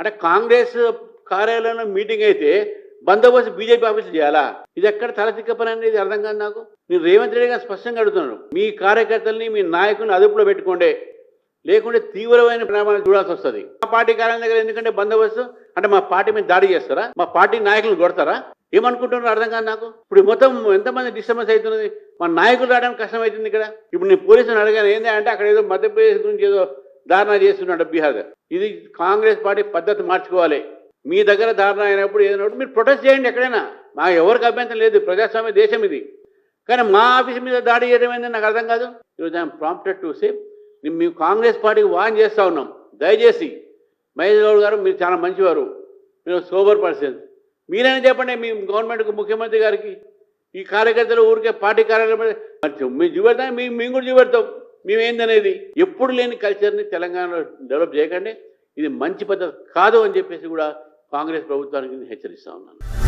అంటే కాంగ్రెస్ కార్యాలయంలో మీటింగ్ అయితే బందోబస్తు బీజేపీ ఆఫీసులు చేయాలా? ఇది ఎక్కడ తలతిక్క పని అనేది అర్థం కాదు నాకు. నేను రేవంత్ రెడ్డి గారు స్పష్టంగా అడుగుతున్నాను మీ కార్యకర్తల్ని మీ నాయకుని అదుపులో పెట్టుకోండి. లేకుంటే తీవ్రమైన పరిణామాలు చూడాల్సి వస్తుంది. మా పార్టీ కార్యాలయం దగ్గర ఎందుకంటే బందోబస్తు? అంటే మా పార్టీ మీద దాడి చేస్తారా? మా పార్టీ నాయకులను కొడతారా? ఏమనుకుంటున్నారు అర్థం కాదు నాకు. ఇప్పుడు మొత్తం ఎంతమంది డిస్టర్బెన్స్ అవుతున్నది? మా నాయకులు రావడానికి కష్టం అవుతుంది ఇక్కడ. ఇప్పుడు నేను పోలీసులను అడిగాను ఏంటంటే అంటే అక్కడ ఏదో మధ్యప్రదేశ్ గురించి ఏదో ధారణ చేస్తున్నాడు బీహార్. ఇది కాంగ్రెస్ పార్టీ పద్ధతి మార్చుకోవాలి. మీ దగ్గర ధారణ అయినప్పుడు ఏదైనా మీరు ప్రొటెస్ట్ చేయండి ఎక్కడైనా. మా ఎవరికి అభ్యంతరం లేదు ప్రజాస్వామ్య దేశం ఇది. కానీ మా ఆఫీస్ మీద దాడి చేయడం ఏంటని నాకు అర్థం కాదు. ఈరోజు ఐఎమ్ ప్రాంప్టెడ్ టు సే మేము కాంగ్రెస్ పార్టీకి వాన్ చేస్తూ ఉన్నాం. దయచేసి మహేష్ గౌడ్ గారు మీరు చాలా మంచివారు. మీరు సోబర్ పర్సన్. మీరైనా చెప్పండి మీ గవర్నమెంట్కి ముఖ్యమంత్రి గారికి. ఈ కార్యకర్తలు ఊరికే పార్టీ కార్యాలయం మీద మేము చూపెడతాం మేము మేము కూడా చూపెడతాం మేమేందనేది? ఎప్పుడు లేని కల్చర్ని తెలంగాణలో డెవలప్ చేయకండి. ఇది మంచి పద్ధతి కాదు అని చెప్పేసి కూడా కాంగ్రెస్ ప్రభుత్వానికి నేను హెచ్చరిస్తా ఉన్నాను.